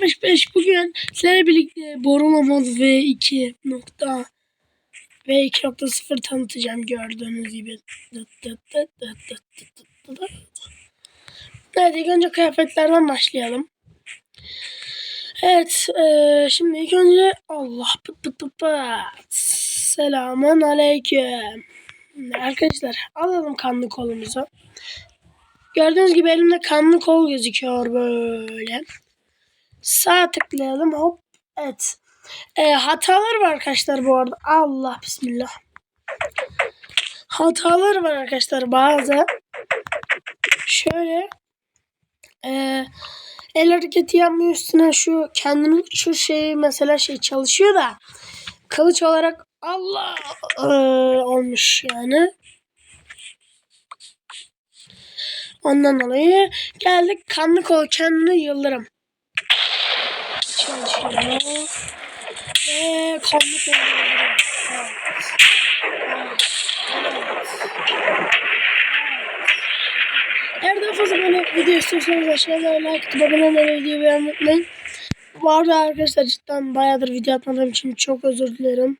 15.5 bugün sizlerle birlikte Boruma Mod V2 nokta V2.0 tanıtacağım gördüğünüz gibi. Evet ilk önce kıyafetlerden başlayalım. Evet eee, şimdi ilk önce Allah pıt pıt pıt pıt. Selamun aleyküm. Arkadaşlar alalım kanlı kolumuzu. Gördüğünüz gibi elimde kanlı kol gözüküyor böyle. Sağ tıklayalım hop. Evet. Ee, hatalar var arkadaşlar bu arada. Allah bismillah. Hatalar var arkadaşlar bazı. Şöyle. Ee, el hareketi yapmıyor üstüne şu kendini uçur şey mesela şey çalışıyor da kılıç olarak Allah ee, olmuş yani. Ondan dolayı geldik kanlı kol kendini yıldırım. Çalışıyor. Ve kol yıldırım. Evet. Evet. Eğer daha fazla böyle video istiyorsanız aşağıda like atıp abone olmayı videoyu beğenmeyi unutmayın. Bu arada arkadaşlar cidden bayağıdır video atmadığım için çok özür dilerim.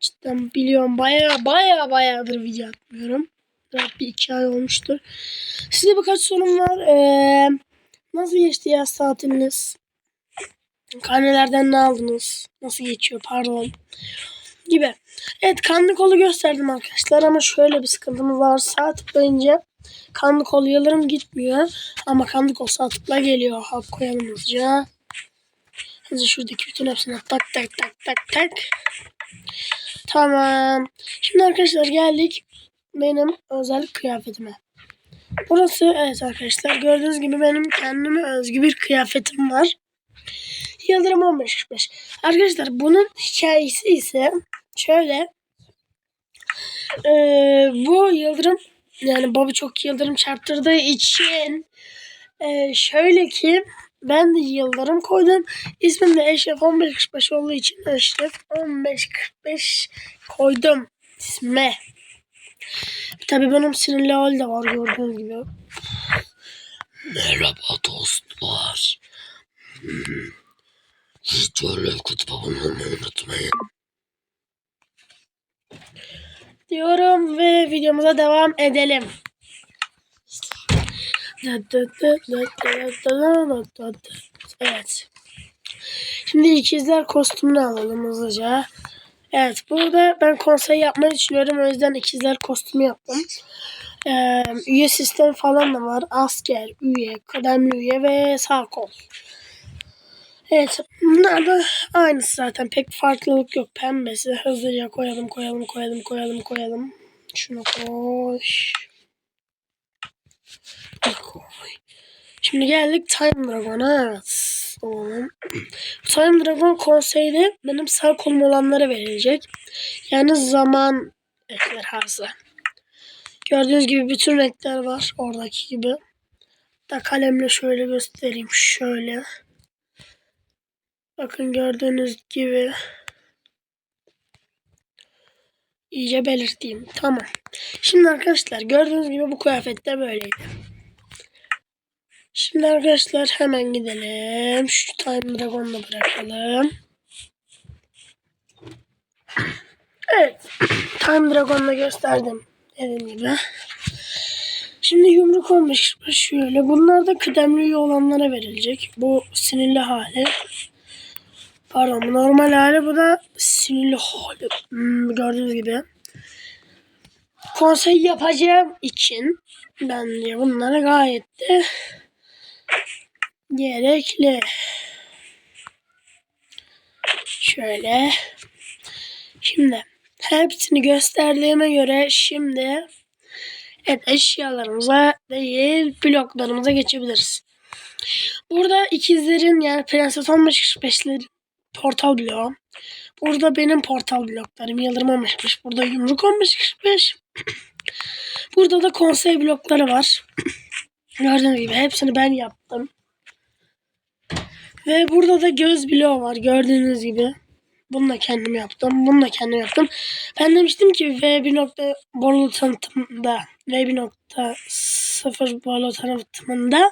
Cidden biliyorum baya baya bayağıdır video atmıyorum. Belki bir iki ay olmuştur. Size birkaç sorum var. Ee, nasıl geçti yaz tatiliniz? Karnelerden ne aldınız? Nasıl geçiyor pardon. Gibi. Evet kanlı kolu gösterdim arkadaşlar ama şöyle bir sıkıntımız var. Sağ tıklayınca kanlı kol yıldırım gitmiyor. Ama kanlı kol sağ geliyor. Hap koyalım hızlıca. Hızlı şuradaki bütün hepsine tak tak tak tak tak. Tamam. Şimdi arkadaşlar geldik benim özel kıyafetime. Burası evet arkadaşlar gördüğünüz gibi benim kendime özgü bir kıyafetim var. Yıldırım 1545. Arkadaşlar bunun hikayesi ise şöyle. Ee, bu yıldırım yani baba çok yıldırım çarptırdığı için ee, şöyle ki ben de yıldırım koydum. İsmim de Eşref 1545 olduğu için Eşref 1545 koydum isme. Tabii benim sinirli hal de var gördüğünüz gibi. Merhaba dostlar. Hmm. Videoyu kutup olmayı unutmayın. Diyorum ve videomuza devam edelim. Evet. Şimdi ikizler kostümünü alalım hızlıca. Evet burada ben konsey yapmayı düşünüyorum. O yüzden ikizler kostümü yaptım. Ee, üye sistemi falan da var. Asker, üye, kıdemli üye ve sağ kol. Evet bunlar da aynısı zaten. Pek farklılık yok. Pembesi hızlıca koyalım koyalım koyalım koyalım koyalım. Şunu koy. Koy. Şimdi geldik Time Dragon'a. Tamam. Time Dragon konseyde benim sağ kolum olanlara verilecek. Yani zaman ejderhası. Gördüğünüz gibi bütün renkler var oradaki gibi. Da kalemle şöyle göstereyim. Şöyle. Bakın gördüğünüz gibi. İyice belirteyim. Tamam. Şimdi arkadaşlar gördüğünüz gibi bu kıyafette böyleydi. Şimdi arkadaşlar hemen gidelim. Şu Time Dragon'la bırakalım. Evet. Time Dragon'la gösterdim. Dediğim gibi. Şimdi yumruk olmuş şöyle. Bunlar da kıdemli olanlara verilecek. Bu sinirli hali. Pardon normal hali. Bu da sinirli hali. Hmm, gördüğünüz gibi. Konsey yapacağım için bence bunlara gayet de gerekli. Şöyle. Şimdi hepsini gösterdiğime göre şimdi evet eşyalarımıza değil bloklarımıza geçebiliriz. Burada ikizlerin yani Prenses 1545'lerin portal bloğu. Burada benim portal bloklarım Yıldırım 1545. Burada yumruk 1545. Burada da konsey blokları var. Gördüğünüz gibi hepsini ben yaptım. Ve burada da göz bloğu var gördüğünüz gibi. Bunu da kendim yaptım. Bunu da kendim yaptım. Ben demiştim ki V1 nokta borlu tanıtımında V1.0 borlu tanıtımında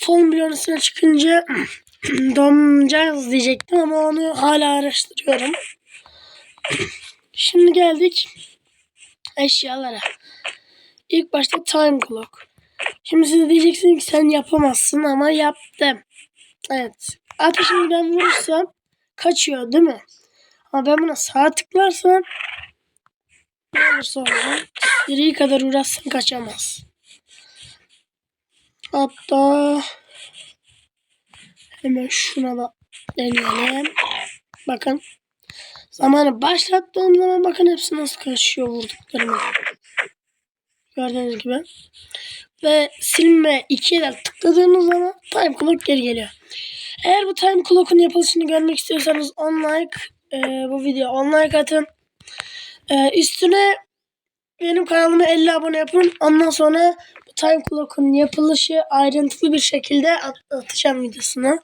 fon bloğunun çıkınca donacağız diyecektim ama onu hala araştırıyorum. Şimdi geldik eşyalara. İlk başta time clock. Şimdi siz diyeceksiniz ki sen yapamazsın ama yaptım. Evet. Ateşi şimdi ben vurursam kaçıyor değil mi? Ama ben buna sağ tıklarsam ne olursa olsun kadar uğraşsan kaçamaz. Hatta hemen şuna da deneyelim. Bakın. Zamanı başlattığım zaman bakın hepsi nasıl kaçıyor vurduklarımı. Gördüğünüz gibi. Ve silme 2'ye de tıkladığınız zaman time clock geri geliyor. Eğer bu time clock'un yapılışını görmek istiyorsanız on like e, bu video on like atın. E, üstüne benim kanalıma 50 abone yapın. Ondan sonra time clock'un yapılışı ayrıntılı bir şekilde at- atacağım videosunu.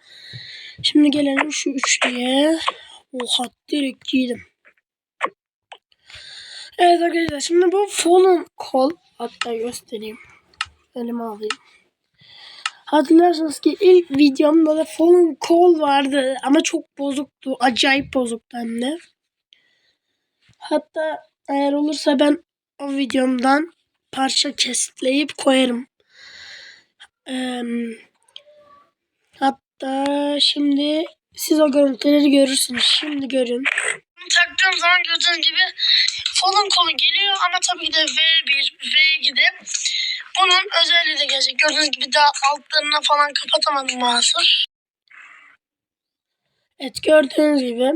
Şimdi gelelim şu üçlüye. Oha direkt giydim. Evet arkadaşlar şimdi bu fallen kol hatta göstereyim. Elime alayım. Hatırlarsanız ki ilk videomda da fallen kol vardı ama çok bozuktu. Acayip bozuktu hem de. Hatta eğer olursa ben o videomdan parça kesitleyip koyarım. Eee, hatta şimdi siz o görüntüleri görürsünüz. Şimdi görün. Taktığım zaman gördüğünüz gibi fallen kolu geliyor ama tabii ki de V1, V2'de bunun özelliği de gelecek. Gördüğünüz gibi daha altlarına falan kapatamadım maalesef. Evet gördüğünüz gibi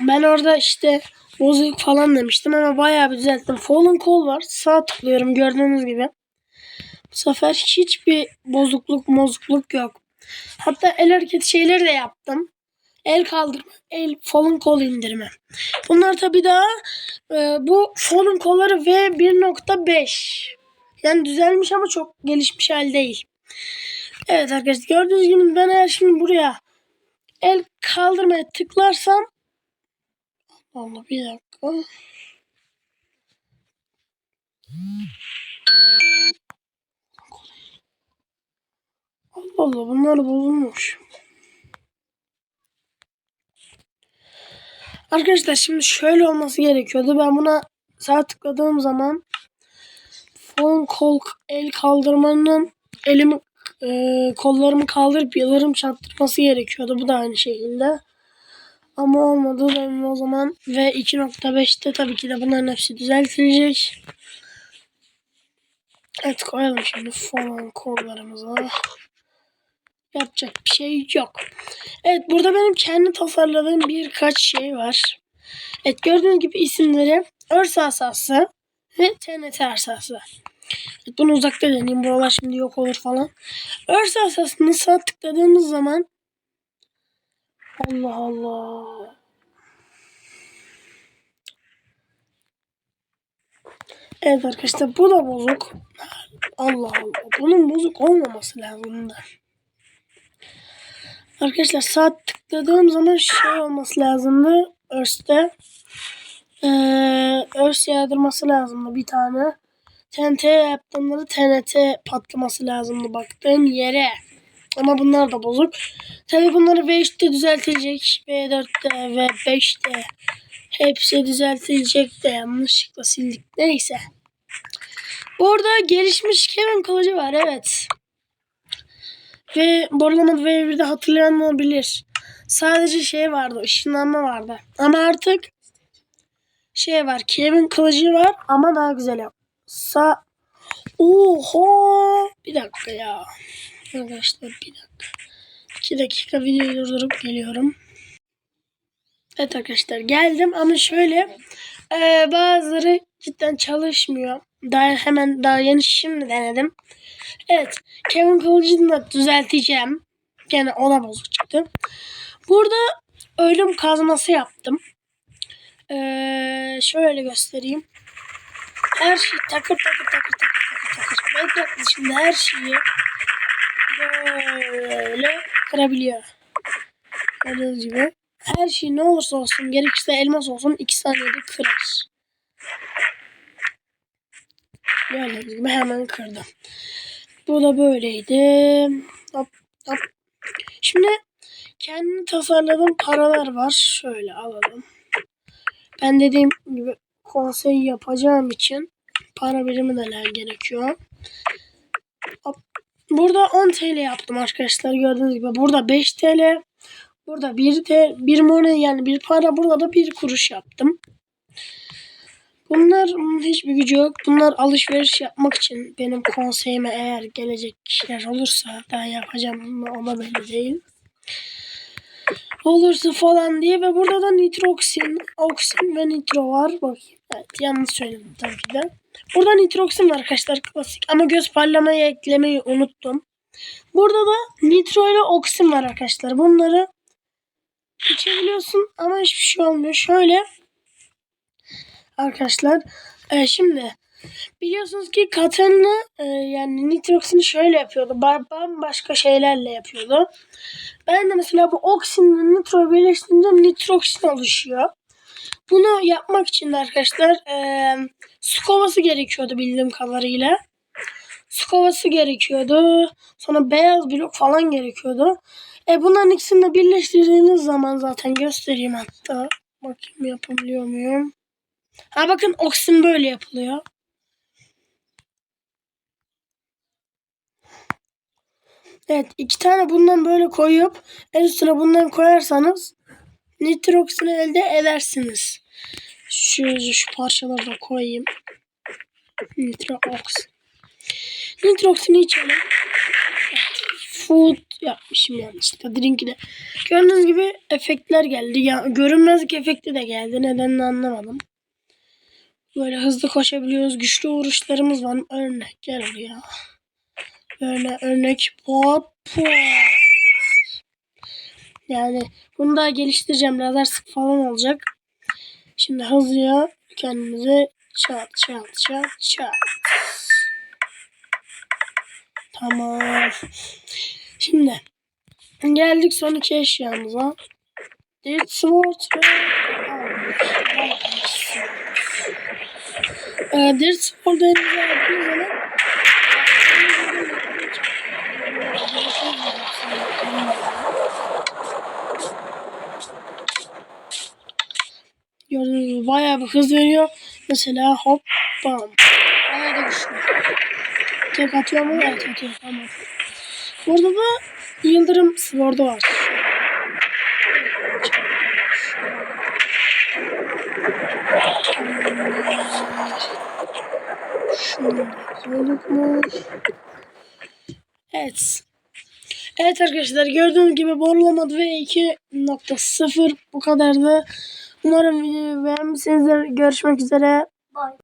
ben orada işte bozuk falan demiştim ama bayağı bir düzelttim. Fallen kol var. Sağ tıklıyorum gördüğünüz gibi. Bu sefer hiçbir bozukluk mozukluk yok. Hatta el hareketi şeyleri de yaptım. El kaldırma, el fallen kol indirme. Bunlar tabi daha e, bu fallen kolları V1.5. Yani düzelmiş ama çok gelişmiş hal değil. Evet arkadaşlar gördüğünüz gibi ben eğer şimdi buraya el kaldırmaya tıklarsam Allah bir dakika. Allah Allah bunlar bozulmuş. Arkadaşlar şimdi şöyle olması gerekiyordu. Ben buna sağ tıkladığım zaman fon kol el kaldırmanın elimi e, kollarımı kaldırıp yalarım çarptırması gerekiyordu. Bu da aynı şekilde. Ama olmadı. O zaman ve 2.5'te tabii ki de bunların hepsi düzeltilecek. Evet koyalım şimdi falan kollarımıza. Yapacak bir şey yok. Evet burada benim kendi tasarladığım birkaç şey var. Evet gördüğünüz gibi isimleri örs asası ve TNT asası. Evet, bunu uzakta deneyeyim. Buralar şimdi yok olur falan. Örs asasını sağ tıkladığımız zaman Allah Allah. Evet arkadaşlar bu da bozuk. Allah Allah. Bunun bozuk olmaması lazım da. Arkadaşlar sağ tıkladığım zaman şey olması lazımdı. Örste. Ee, örs yağdırması lazımdı bir tane. TNT yaptığımda da TNT patlaması lazımdı baktığım yere. Ama bunlar da bozuk. Tabi bunları V3'te düzeltilecek. V4'te ve 5'te hepsi düzeltilecek de yanlışlıkla sildik. Neyse. Burada gelişmiş Kevin kılıcı var evet. Ve Borlama'da V1'de hatırlayan olabilir. Sadece şey vardı, ışınlanma vardı. Ama artık şey var, Kevin kılıcı var ama daha güzel yap. Sa Oho! Bir dakika ya. Arkadaşlar bir dakika. 2 dakika videoyu durdurup geliyorum. Evet arkadaşlar geldim ama şöyle e, bazıları cidden çalışmıyor. Daha hemen daha yeni şimdi denedim. Evet Kevin Kılıcı'nı da düzelteceğim. Gene ona bozuk çıktı. Burada ölüm kazması yaptım. Ee, şöyle göstereyim. Her şey takır takır takır takır takır takır. Minecraft dışında her şeyi böyle kırabiliyor. Gördüğünüz gibi. Her şey ne olursa olsun gerekirse elmas olsun 2 saniyede kırar. Gördüğünüz gibi hemen kırdım. Bu da böyleydi. Hop hop Şimdi kendi tasarladığım paralar var. Şöyle alalım. Ben dediğim gibi konsey yapacağım için para birimi neler gerekiyor. Burada 10 TL yaptım arkadaşlar gördüğünüz gibi. Burada 5 TL. Burada 1 TL, bir money yani bir para. Burada da 1 kuruş yaptım. Bunlar hmm, hiçbir gücü yok. Bunlar alışveriş yapmak için benim konseyime eğer gelecek kişiler olursa daha yapacağım mı ona belli değil. Olursa falan diye ve burada da nitroksin, oksin ve nitro var. Bakayım. Evet yanlış söyledim tabii ki de. Burada nitroksin var arkadaşlar klasik ama göz parlamayı eklemeyi unuttum. Burada da nitro ile oksin var arkadaşlar. Bunları içebiliyorsun ama hiçbir şey olmuyor. Şöyle arkadaşlar e, şimdi biliyorsunuz ki Katarina e, yani nitroksini şöyle yapıyordu. Ba- Bambaşka şeylerle yapıyordu. Ben de mesela bu oksinle nitroyu birleştirince nitroksin oluşuyor. Bunu yapmak için de arkadaşlar e, su kovası gerekiyordu bildiğim kadarıyla. Su kovası gerekiyordu. Sonra beyaz blok falan gerekiyordu. E bunların ikisini de birleştirdiğiniz zaman zaten göstereyim hatta. Bakayım yapabiliyor muyum? Ha bakın oksin böyle yapılıyor. Evet iki tane bundan böyle koyup en üstüne bundan koyarsanız nitroksini elde edersiniz. Şöyle şu parçaları da koyayım. Nitrox. Nitroksini içelim. Food yapmışım yanlışlıkla drink'i de. Gördüğünüz gibi efektler geldi. Ya, görünmezlik efekti de geldi. Nedenini anlamadım. Böyle hızlı koşabiliyoruz. Güçlü vuruşlarımız var. Örnek gel oraya. Böyle örnek pop pop. Yani bunu daha geliştireceğim. Lazer sık falan olacak. Şimdi hızlıca kendimize çat çat çat çat. Tamam. Şimdi geldik son iki eşyamıza. Dirt Sword ve ee, Dirt Sword'u elinize aldığınız zaman Gördüğünüz gibi bayağı bir hız veriyor. Mesela hop bam. Bayağı da güçlü. Tek atıyor mu? Evet atıyor. Tamam. Burada da yıldırım sword'u var. Evet. Evet arkadaşlar gördüğünüz gibi borulamadı ve 2.0 bu kadardı. Umarım videoyu beğenmişsinizdir. Görüşmek üzere. Bye.